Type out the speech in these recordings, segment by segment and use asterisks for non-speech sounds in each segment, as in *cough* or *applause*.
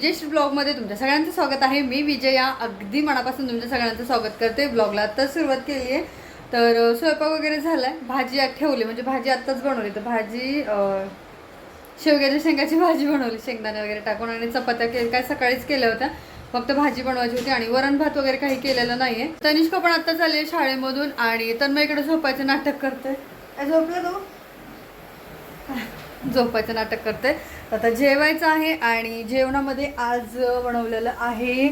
विजयश्री ब्लॉगमध्ये तुमच्या सगळ्यांचं स्वागत आहे. मी विजया अगदी मनापासून तुमच्या सगळ्यांचं स्वागत करते ब्लॉगला. आत्ताच सुरुवात केली आहे तर स्वयंपाक वगैरे झाला आहे भाजी ठेवली. म्हणजे भाजी आत्ताच बनवली. तर भाजी शेवग्याच्या शेंगाची भाजी बनवली. शेंगदाणे वगैरे टाकून आणि चपात्या के काय सकाळीच केल्या होत्या. फक्त भाजी बनवायची होती आणि वरण भात वगैरे काही केलेलं नाहीये. तनिष्का पण आता चालली शाळेमधून आणि तन्मय इकडे झोपायचं नाटक करते झोपलं तू? *laughs* झोपायचं नाटक करते आता जेवायचं आहे आणि जेवणामध्ये आज बनवलेलं आहे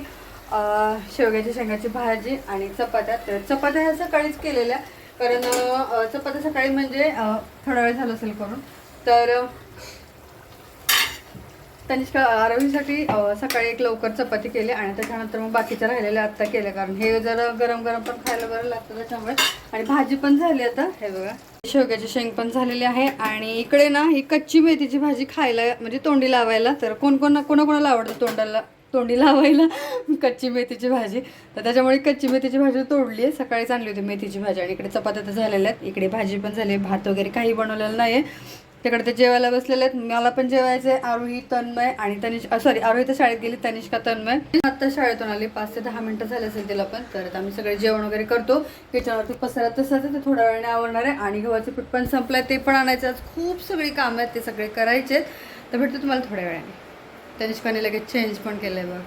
शेवग्याच्या शेंगाची भाजी आणि चपात्या. तर चपात्या ह्या सकाळीच केलेल्या कारण चपात्या सकाळी म्हणजे थोडा वेळ झाला असेल करून. तर त्यांनी तनिष्का आरवीसाठी सकाळी एक लवकर चपाती केली आणि त्याच्यानंतर मग बाकीच्या राहिलेल्या आत्ता केल्या. कारण हे जरा गरम गरम पण खायला बरं लागतं त्याच्यामुळे. आणि भाजी पण झाली आता हे बघा. शेवग्याची शेंग पण झालेली आहे. आणि इकडे ना ही कच्ची मेथीची भाजी खायला म्हणजे तोंडी लावायला तर कोण कोण कोणाकोणाला आवडतं तोंडाला तोंडी लावायला? *laughs* कच्ची मेथीची भाजी. तर त्याच्यामुळे कच्ची मेथीची भाजी तोडली आहे. सकाळीच आणली होती मेथीची भाजी आणि इकडे चपात्या तर झालेल्या आहेत. इकडे भाजी पण झाली आहे. भात वगैरे काही बनवलेलं नाही आहे तिकडे ते जेवायला बसलेले आहेत. मला पण जेवायचे आरोही तन्मय आणि तनिष्का सॉरी आरोही तर शाळेत गेली तनिष्का तन्मय. आता शाळेतून आली. पाच ते दहा मिनिटं झाले असेल तिला पण. तर आम्ही सगळे जेवण वगैरे करतो. त्याच्यावरती पसरत तसंच ते थोड्या वेळाने आवडणार आहे. आणि गव्हाचं पीठ पण संपलंय. ते पण आणायचं आज खूप सगळी कामं आहेत ते सगळे करायचे आहेत. तर भेटतो तुम्हाला थोड्या वेळाने. तनिष्काने लगेच चेंज पण केलंय बघ.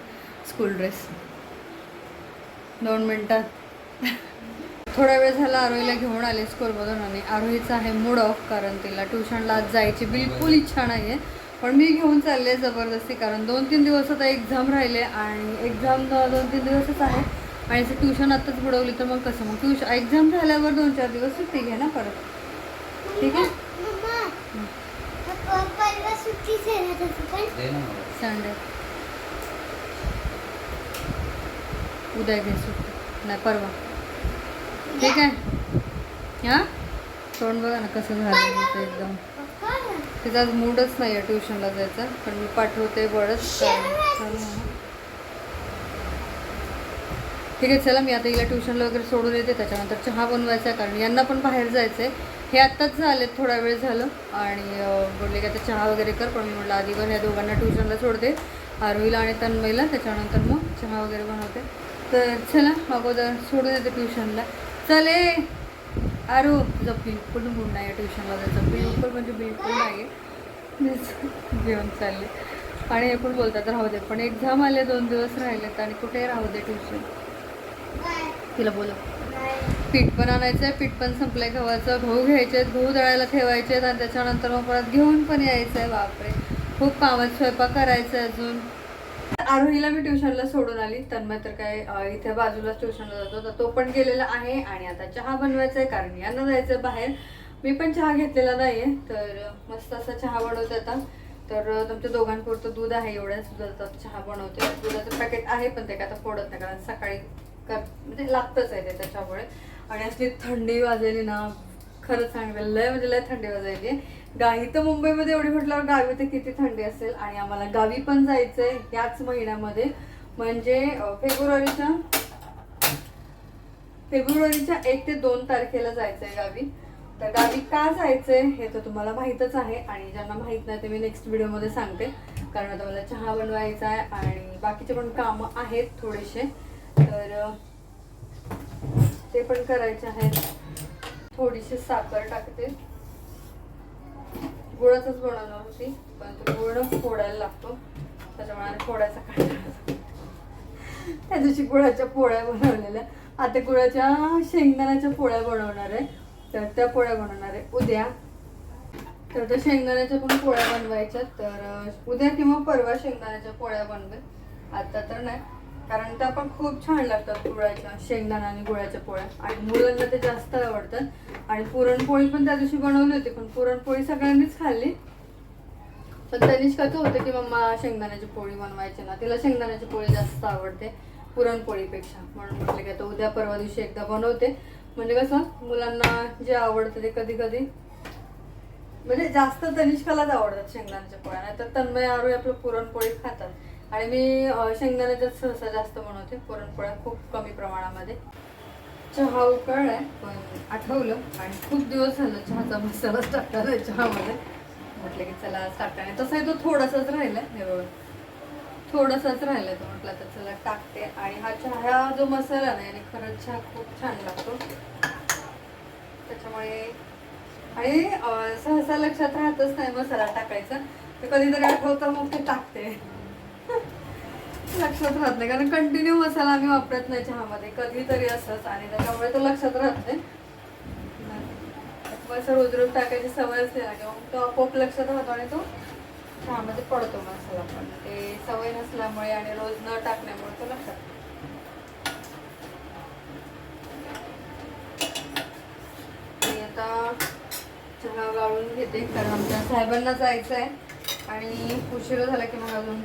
स्कूल ड्रेस दोन मिनिटात. थोडा वेळ झाला आरोहीला घेऊन आले स्कूलमधून आणि आरोहीचा आहे मूड ऑफ कारण तिला ट्युशनला आज जायची बिलकुल इच्छा नाही आहे पण मी घेऊन चालले जबरदस्ती कारण दोन तीन दिवस आता एक्झाम राहिले आणि एक्झाम दोन तीन दिवसच आहे. आणि असं ट्युशन आत्ताच बुडवली तर मग कसं? मग ट्युशन एक्झाम झाल्यावर दोन चार दिवस सुट्टी घे ना परत. ठीक आहे. संडे. उद्या घे सुट्टी. नाही परवा. ठीक आहे. हां? तोंड बघा ना कसं झालं तिचं एकदम. तिचा आज मूडच नाही आहे ट्युशनला जायचा पण मी पाठवते बळच ठीक आहे चला मी आता हिला ट्युशनला वगैरे सोडून येते त्याच्यानंतर चहा बनवायचा आहे कारण यांना पण बाहेर जायचं आहे हे आत्ताच झाले थोडा वेळ झालं. आणि बोलले की आता चहा वगैरे कर पण मी म्हटलं पण या दोघांना ट्युशनला सोडते आरोहीला आणि तन्मयला त्याच्यानंतर मग चहा वगैरे बनवते. तर चला अगोदर सोडून येते ट्युशनला चले अरे तुझा बिलकुल मूड नाही आहे ट्युशनला जायचं. बिलकुल म्हणजे बिलकुल नाही आहे मीच घेऊन चालले आणि हे पण बोलतात राहू दे. पण एक्झाम आले दोन दिवस राहिलेत आणि कुठे राहू दे ट्युशन तिला बोला पीठ पण आणायचं आहे पीठ पण संपलंय गव्हाचं. गहू घ्यायचे आहेत गहू दळायला ठेवायचे आहेत आणि त्याच्यानंतर मग परत घेऊन पण यायचं आहे बापरे. खूप कामात स्वयंपाक करायचं आहे अजून. आरोहीला मी ट्युशनला सोडून आली. तन्मय तर काय अं, इथे बाजूलाच ट्युशनला जातो. तर तो पण गेलेला आहे आणि आता चहा बनवायचा आहे कारण यांना जायचं आहे बाहेर. मी पण चहा घेतलेला नाही आहे तर अं, मस्त असा चहा बनवते आता. तर अं, तुमच्या दोघांपुरतं दूध आहे एवढ्याच दुधाचा चहा बनवते. दुधाचं पॅकेट आहे पण ते काय आता फोडत नाही कारण सकाळी कर म्हणजे लागतंच आहे ते त्याच्यामुळे. आणि असली थंडी वाजलेली ना खरंच सांगते लय म्हणजे लय थंडी वाजायची गावी तर मुंबईमध्ये एवढी म्हटल्यावर गावी तर किती थंडी असेल आणि आम्हाला गावी पण जायचंय याच महिन्यामध्ये. म्हणजे फेब्रुवारीच्या फेब्रुवारीच्या एक ते दोन तारखेला जायचंय गावी. तर गावी का जायचंय हे तर तुम्हाला माहीतच आहे आणि ज्यांना माहीत नाही ते मी नेक्स्ट व्हिडिओमध्ये सांगते. कारण आता मला चहा बनवायचा आहे आणि बाकीचे पण कामं आहेत थोडेसे. तर ते पण करायचे आहेत. थोडीशी साखर टाकते. गुळाचंच बनवणार होती पण तो गुळ फोडायला लागतो. त्याच्यामुळे आणि फोडायचा कंटाळा त्या दिवशी गुळाच्या पोळ्या बनवलेल्या. आता गुळाच्या शेंगदाण्याच्या पोळ्या बनवणार आहे. तर त्या पोळ्या बनवणार आहे. उद्या. तर त्या शेंगदाण्याच्या पण पोळ्या बनवायच्या. तर उद्या किंवा परवा शेंगदाण्याच्या पोळ्या बनवेल आता तर नाही. कारण त्या पण खूप छान लागतात गुळाच्या शेंगदाणा आणि गुळाच्या पोळ्या. आणि मुलांना ते जास्त आवडतात. आणि पुरणपोळी पण त्या दिवशी बनवली होती पण पुरणपोळी सगळ्यांनीच खाल्ली. पण तनिष्काचं होतं की मम्मा शेंगदाण्याची पोळी बनवायची ना तिला शेंगदाण्याची पोळी जास्त आवडते पुरणपोळीपेक्षा. म्हणून म्हटलं की आता उद्या परवा दिवशी एकदा बनवते. म्हणजे कसं मुलांना जे आवडतं ते कधी कधी म्हणजे जास्त तनिष्कालाच आवडतात शेंगदाण्याच्या पोळ्या. नाही तर तन्मय आरोग्य आपलं पुरणपोळी खातात. आणि मी शेंगदाण्याचाच सहसा जास्त बनवते पुरणपोळ्या खूप कमी प्रमाणामध्ये. चहा उकळलाय पण आठवलं आणि खूप दिवस झालं चहाचा मसालाच टाकला चहामध्ये. म्हटलं की चला टाकताना तसाही तो थोडासाच राहिला हे बघा. थोडंसंच राहिलं तो म्हटलं तर चला टाकते. आणि हा चहा जो मसाला नाही आणि खरंच चहा खूप छान लागतो. त्याच्यामुळे आणि सहसा लक्षात राहतच नाही मसाला टाकायचा. तर कधीतरी आठवतं मग ते टाकते. लक्षात राहत नाही. कारण कंटिन्यू मसाला आम्ही वापरत नाही चहामध्ये. कधीतरी असंच. आणि त्याच्यामुळे तो लक्षात राहत नाही. असं रोज रोज टाकायची सवय असते ना किंवा मग तो आपोआप लक्षात राहतो आणि तो चहामध्ये पडतो मसाला पण. ते सवय नसल्यामुळे आणि रोज न टाकण्यामुळे तो लक्षात मी आता चहा गाळून घेते. कारण आमच्या साहेबांना जायचं आहे आणि उशीर झाला की मग अजून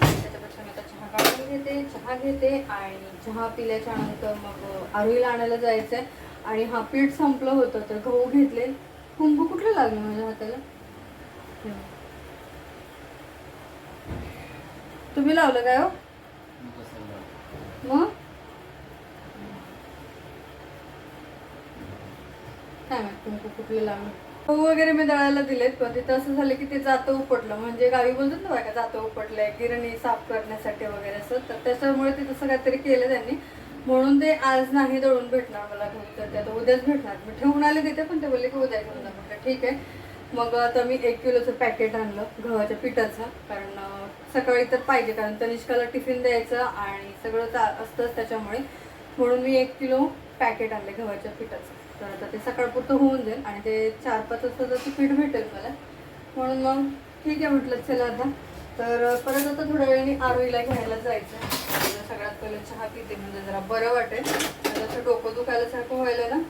त्याच्यापेक्षा मी आता चहा काढून घेते चहा घेते आणि चहा पिल्याच्या नंतर मग आरोहीला आणायला जायचं आहे आणि हा पीठ संपलं होतं तर गहू घेतले. कुंभ कुठलं लागलं माझ्या हाताला? तुम्ही लावलं काय हो? मग? काय माहीत कुठलं लावलं गहू वगैरे मी दळायला दिलेत पण तिथं असं झालं की ते जातं उपटलं. म्हणजे गावी बोलतात ना का जातं उपटलंय गिरणी साफ करण्यासाठी वगैरे असं. तर त्याच्यामुळे ते तसं काहीतरी केलं त्यांनी. म्हणून ते आज नाही दळून भेटणार मला गहू तर ते आता उद्याच भेटणार. मी ठेवून आले तिथे पण ते बोलले की उद्या घेऊन जा. म्हटलं ठीक आहे. मग आता मी एक किलोचं पॅकेट आणलं गव्हाच्या पिठाचं. कारण सकाळी तर पाहिजे कारण तनिष्काला टिफिन द्यायचं आणि सगळं असतंच त्याच्यामुळे. म्हणून मी एक किलो पॅकेट आणले गव्हाच्या पिठाचं. तर आता ते सकाळपुरतं होऊन जाईल आणि ते चार पाच वाजता तर पीठ भेटेल मला म्हणून मग ठीक आहे म्हटलं चला आता. तर परत आता थोड्या वेळाने आरोईला घ्यायला जायचं आहे सगळ्यात पहिले चहा पिते म्हणजे जरा बरं वाटेल. जसं डोकं दुखायला सारखं व्हायला ना.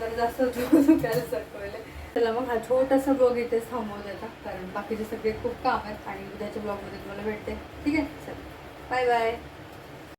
तर जास्त *laughs* डोकं दुखायला सारखं व्हायला. चला मग हा छोटासा ब्लॉग इथेच थांबवत देता कारण बाकीचे सगळे खूप काम आहेत आणि उद्याच्या ब्लॉगमध्ये तुम्हाला भेटते. ठीक आहे? चल. Bye bye.